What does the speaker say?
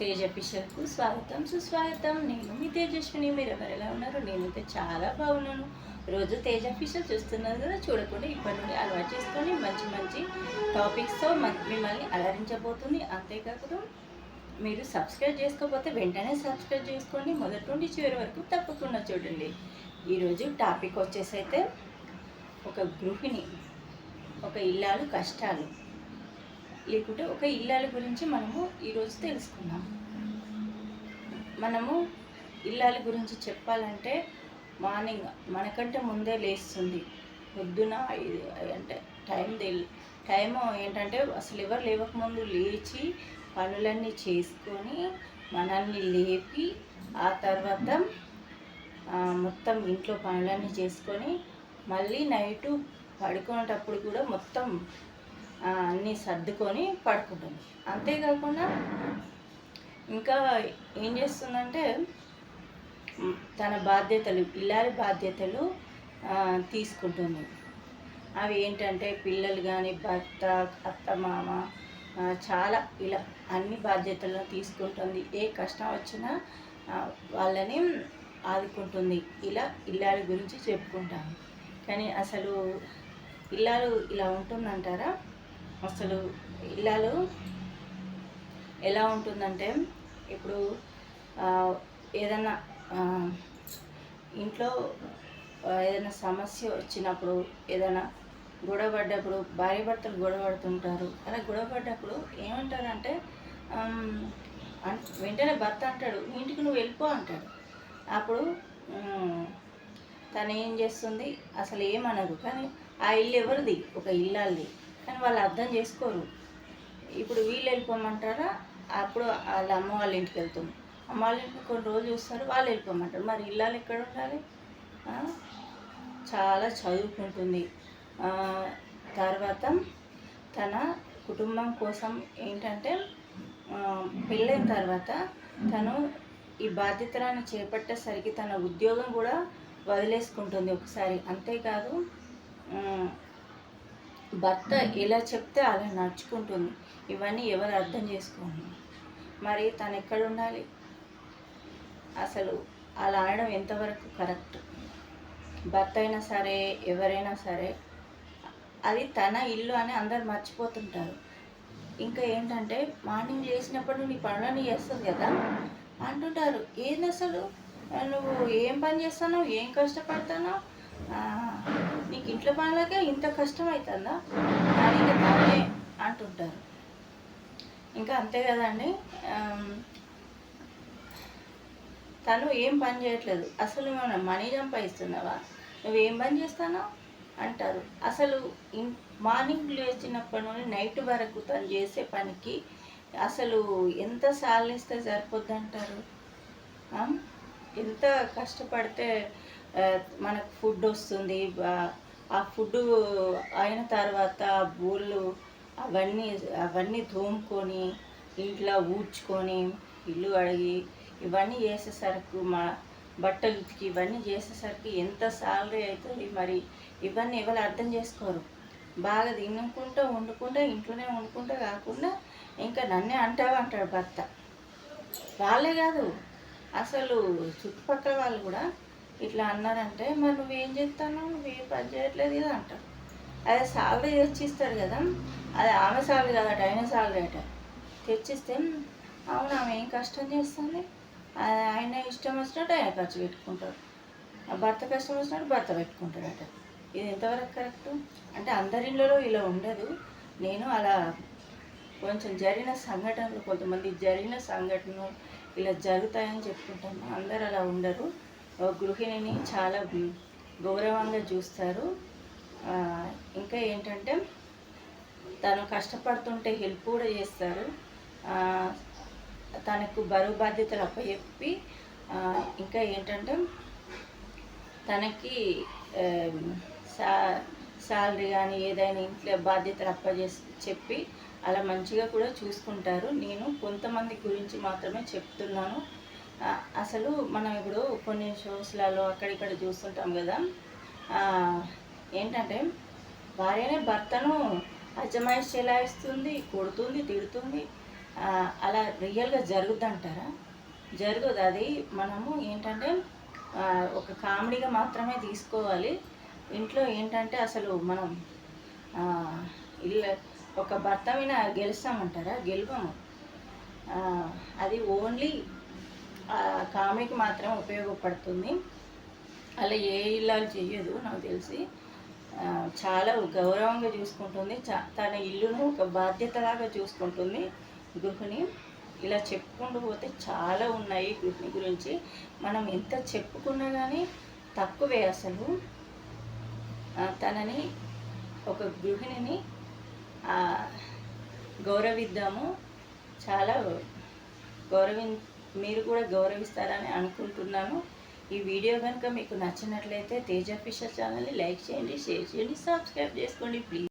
తేజ పిషర్కు స్వాగతం సుస్వాగతం. నేను మీ తేజస్విని. మీరు ఎవరు ఎలా ఉన్నారు? నేనైతే చాలా బాగున్నాను. రోజు తేజ ఫిషర్ చూస్తున్నారు కదా చూడకుండా ఇప్పటి నుండి అలవాటు చేసుకొని మంచి మంచి టాపిక్స్తో మిమ్మల్ని అలరించబోతుంది. అంతేకాకుండా మీరు సబ్స్క్రైబ్ చేసుకోకపోతే వెంటనే సబ్స్క్రైబ్ చేసుకోండి. మొదటి నుండి చివరి వరకు తప్పకుండా చూడండి. ఈరోజు టాపిక్ వచ్చేసి అయితే ఒక గృహిణి ఒక ఇల్లాలు కష్టాలు. లేకుంటే ఒక ఇల్లాల గురించి మనము ఈరోజు తెలుసుకుందాం. మనము ఇల్లాల గురించి చెప్పాలంటే మార్నింగ్ మనకంటే ముందే లేస్తుంది. పొద్దున ఐదు అంటే టైం తెలి టైం ఏంటంటే అసలు ఎవరు లేవకముందు లేచి పనులన్నీ చేసుకొని మనల్ని లేపి ఆ తర్వాత మొత్తం ఇంట్లో పనులన్నీ చేసుకొని మళ్ళీ నైటు పడుకునేటప్పుడు కూడా మొత్తం అన్నీ సర్దుకొని పడుకుంటుంది. అంతేకాకుండా ఇంకా ఏం చేస్తుందంటే తన బాధ్యతలు పిల్లల బాధ్యతలు తీసుకుంటుంది. అవి ఏంటంటే పిల్లలు కానీ భర్త అత్త మామ చాలా ఇలా అన్ని బాధ్యతలను తీసుకుంటుంది. ఏ కష్టం వచ్చినా వాళ్ళని ఆదుకుంటుంది. ఇలా ఇల్లాలి గురించి చెప్పుకుంటాము కానీ అసలు ఇల్లాలు ఇలా ఉంటుందంటారా? అసలు ఇల్లాలు ఎలా ఉంటుందంటే ఇప్పుడు ఏదైనా ఇంట్లో ఏదైనా సమస్య వచ్చినప్పుడు ఏదైనా గొడవ పడ్డప్పుడు భార్య భర్తలు గొడవ పడుతుంటారు. అలా గొడవ పడ్డప్పుడు ఏమంటారంటే అన్- వెంటనే భర్త అంటాడు ఇంటికి నువ్వు వెళ్ళిపో అంటాడు. అప్పుడు తను ఏం చేస్తుంది? అసలు ఏమనదు. కానీ ఆ ఇల్లు ఎవరిది? ఒక ఇల్లాల్ది. కానీ వాళ్ళు అర్థం చేసుకోరు. ఇప్పుడు వీళ్ళు వెళ్ళిపోమంటారా? అప్పుడు వాళ్ళ అమ్మ వాళ్ళ ఇంటికి వెళ్తాం. అమ్మ వాళ్ళ ఇంటికి కొన్ని రోజులు చూస్తారు వాళ్ళు వెళ్ళిపోమంటారు. మరి ఇల్లాలు ఎక్కడ ఉండాలి? చాలా చదువుకుంటుంది. తర్వాత తన కుటుంబం కోసం ఏంటంటే పెళ్ళైన తర్వాత తను ఈ బాధ్యతలను చేపట్టేసరికి తన ఉద్యోగం కూడా వదిలేసుకుంటుంది ఒకసారి. అంతేకాదు భర్త ఎలా చెప్తే అలా నడుచుకుంటుంది. ఇవన్నీ ఎవరు అర్థం చేసుకోండి. మరి తను ఎక్కడ ఉండాలి అసలు అలా అనడం ఎంతవరకు కరెక్ట్? భర్త అయినా సరే ఎవరైనా సరే అది తన ఇల్లు అని అందరు మర్చిపోతుంటారు. ఇంకా ఏంటంటే మార్నింగ్ చేసినప్పుడు నీ పనులని చేస్తుంది కదా? అంటుంటారు ఏంది అసలు? నువ్వు ఏం పని చేస్తానో ఏం కష్టపడతానో నీకు ఇంట్లో పనులకే ఇంత కష్టం అవుతుందా అని ఇంకా తానే అంటుంటారు. ఇంకా అంతే కదండి తను ఏం పని చేయట్లేదు. అసలు మనం మనీ సంపాదిస్తున్నావా నువ్వు ఏం పని చేస్తానో అంటారు. అసలు మార్నింగ్ లేచినప్పటి నుండి నైట్ వరకు తను చేసే పనికి అసలు ఎంత సాలనిస్తే సరిపోద్ది అంటారు ఎంత కష్టపడితే మనకు ఫుడ్ వస్తుంది. ఆ- ఫుడ్ అయిన తర్వాత బూళ్ళు అవన్నీ అవన్నీ తోముకొని ఇంట్లో ఊడ్చుకొని ఇల్లు అడిగి ఇవన్నీ చేసేసరికి మా బట్టలు ఉతికి ఇవన్నీ చేసేసరికి ఎంత సాలరీ అవుతుంది మరి? ఇవన్నీ ఎవరు అర్థం చేసుకోరు. బాగా తినుకుంటూ వండుకుంటూ ఇంట్లోనే వండుకుంటూ కాకుండా ఇంకా నన్నే అంటావు అంటాడు భర్త. వాళ్ళే కాదు అసలు చుట్టుపక్కల వాళ్ళు కూడా ఇట్లా అన్నారంటే మరి నువ్వేం చేస్తాను నువ్వేం పని చేయట్లేదు కదా అంటారు. అదే సాలరీ తెచ్చిస్తాడు కదా అది ఆమె సాలరీ కదా ఆయన సాలరీ అట. తెచ్చిస్తే అవును ఆమె ఏం కష్టం చేస్తుంది? అది ఆయన ఇష్టం వచ్చినట్టు ఆయన ఖర్చు పెట్టుకుంటాడు. ఆ భర్త కష్టం వచ్చినట్టు భర్త పెట్టుకుంటాడట. ఇది ఎంతవరకు కరెక్ట్? అంటే అందరిళ్ళలో ఇలా ఉండదు. నేను అలా కొంచెం జరిగిన సంఘటనలు కొంతమంది జరిగిన సంఘటనలు ఇలా జరుగుతాయని చెప్పుకుంటాను. అందరు అలా ఉండరు. గృహిణిని చాలా గౌరవంగా చూస్తారు. ఇంకా ఏంటంటే తను కష్టపడుతుంటే హెల్ప్ కూడా చేస్తారు. తనకు బరువు బాధ్యతలు అప్పచెప్పి ఇంకా ఏంటంటే తనకి సా శాలరీ కానీ ఏదైనా ఇంట్లో బాధ్యతలు అప్పచేసి చెప్పి అలా మంచిగా కూడా చూసుకుంటారు. నేను కొంతమంది గురించి మాత్రమే చెప్తున్నాను. అసలు మనం ఇప్పుడు కొన్ని షోస్లలో అక్కడిక్కడ చూస్తుంటాం కదా. ఏంటంటే భార్యనే భర్తను అజమాయిష్ చెలాయిస్తుంది కొడుతుంది తిడుతుంది. అలా రియల్గా జరుగుద్దంటారా? జరగదు. అది మనము ఏంటంటే ఒక కామెడీగా మాత్రమే తీసుకోవాలి. ఇంట్లో ఏంటంటే అసలు మనం ఇల్లు ఒక భర్త మీద గెలుస్తామంటారా? గెలవము. అది ఓన్లీ కామెకి మాత్రం ఉపయోగపడుతుంది. అలా ఏ ఇల్లాలు చేయదు నాకు తెలిసి. చాలా గౌరవంగా చూసుకుంటుంది. తన ఇల్లును ఒక బాధ్యతలాగా చూసుకుంటుంది గృహిణి. ఇలా చెప్పుకుంటూ పోతే చాలా ఉన్నాయి గృహిణి గురించి. మనం ఎంత చెప్పుకున్నా కానీ తక్కువే అసలు. తనని ఒక గృహిణిని గౌరవిద్దాము. చాలా గౌరవించ మీరు కూడా గౌరవిస్తారని అనుకుంటున్నాను. ఈ వీడియో కనుక మీకు నచ్చినట్లయితే తేజ ఫిషర్ ఛానల్ని లైక్ చేయండి షేర్ చేయండి సబ్స్క్రైబ్ చేసుకోండి ప్లీజ్.